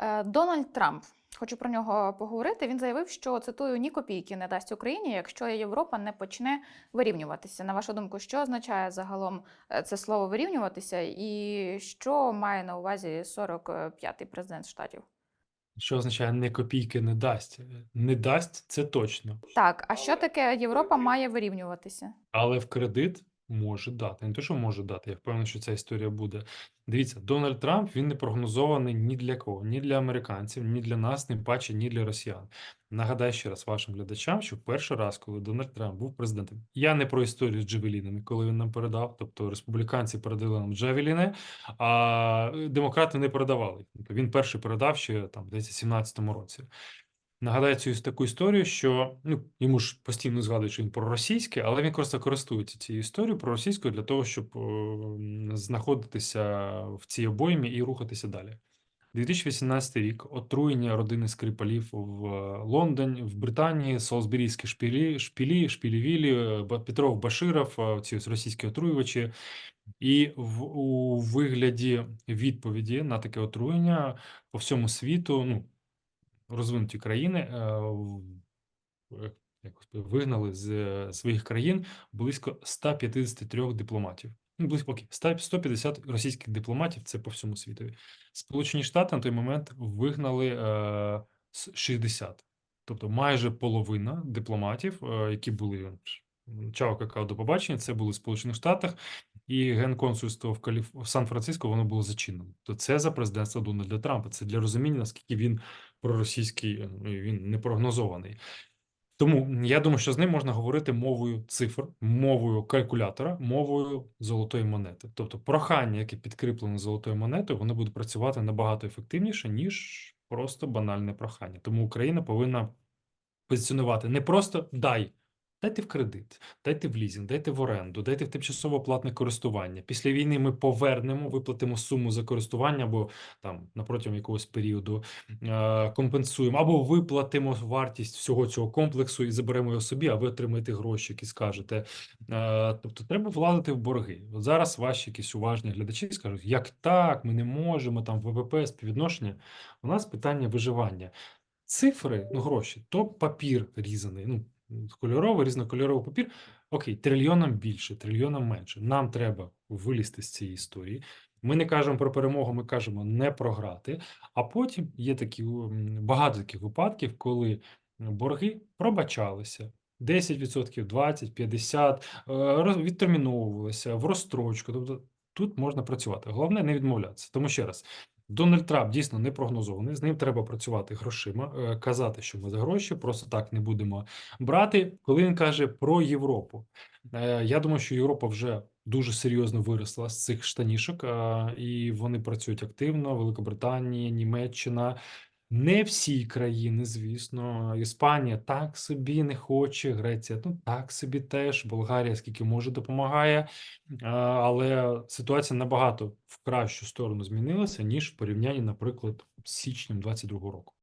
Е, Дональд Трамп. Хочу про нього поговорити. Він заявив, що цитую ні копійки не дасть Україні, якщо Європа не почне вирівнюватися. На вашу думку, що означає загалом е, це слово вирівнюватися, і що має на увазі 45-й президент штатів? Що означає не копійки не дасть? Не дасть це точно, Так, а що таке Європа має вирівнюватися? але в кредит може дати. Не те, що може дати, я впевнений, що ця історія буде. Дивіться, Дональд Трамп він не прогнозований ні для кого, ні для американців, ні для нас, тим паче, ні для росіян. Нагадаю ще раз вашим глядачам, що перший раз, коли Дональд Трамп був президентом, я не про історію з Джавелінами, коли він нам передав, тобто республіканці передали нам Джавеліни, а демократи не передавали. Він перший передав ще там, десь у 17-му році. Нагадаю цю таку історію, що ну йому ж постійно згадують, що він проросійський, але він просто користується цією історією проросійською для того, щоб е, знаходитися в цій обоймі і рухатися далі. 2018 рік отруєння родини Скрипалів в е, Лондоні, в Британії, Солсберійські шпілі, шпілі, шпілівілі, е, Петров Баширов, е, ці ось російські отруювачі. І в, у вигляді відповіді на таке отруєння по всьому світу, ну, розвинуті країни е, е, вигнали з е, своїх країн близько 153 дипломатів. Ну, близько окей, 100 150 російських дипломатів це по всьому світу. Сполучені Штати на той момент вигнали е, 60. Тобто майже половина дипломатів, е, які були чао какао до побачення, це були в Сполучених Штатах, і генконсульство в Каліф... в Сан-Франциско воно було зачинено. То це за президентства Дональда Трампа. Це для розуміння, наскільки він проросійський, е, ну, він не прогнозований. Тому я думаю, що з ним можна говорити мовою цифр, мовою калькулятора, мовою золотої монети. Тобто прохання, яке підкріплено золотою монетою, воно буде працювати набагато ефективніше, ніж просто банальне прохання. Тому Україна повинна позиціонувати не просто дай. Дайте в кредит, дайте в лізинг, дайте в оренду, дайте в тимчасово платне користування. Після війни ми повернемо, виплатимо суму за користування або там протягом якогось періоду е, компенсуємо, або виплатимо вартість всього цього комплексу і заберемо його собі, а ви отримаєте гроші, які скажете. Е, тобто треба владити в борги. От зараз ваші якісь уважні глядачі скажуть, як так, ми не можемо там ВВП співвідношення. У нас питання виживання. Цифри, ну гроші, то папір різаний. Ну, кольоровий, різнокольоровий папір. Окей, трильйоном більше, трильйоном менше. Нам треба вилізти з цієї історії. Ми не кажемо про перемогу, ми кажемо не програти. А потім є такі багато таких випадків, коли борги пробачалися. 10%, 20, 50, е, відтерміновувалися в розстрочку. Тобто тут можна працювати. Головне не відмовлятися. Тому ще раз, Дональд Трамп дійсно не прогнозований. З ним треба працювати грошима, е, казати, що ми за гроші просто так не будемо брати. Коли він каже про Європу, е, я думаю, що Європа вже дуже серйозно виросла з цих штанішок, е, і вони працюють активно. Великобританія, Німеччина. Не всі країни, звісно, Іспанія так собі не хоче, Греція ну так собі теж, Болгарія скільки може допомагає, але ситуація набагато в кращу сторону змінилася, ніж в порівнянні, наприклад, з січнем 22-го року.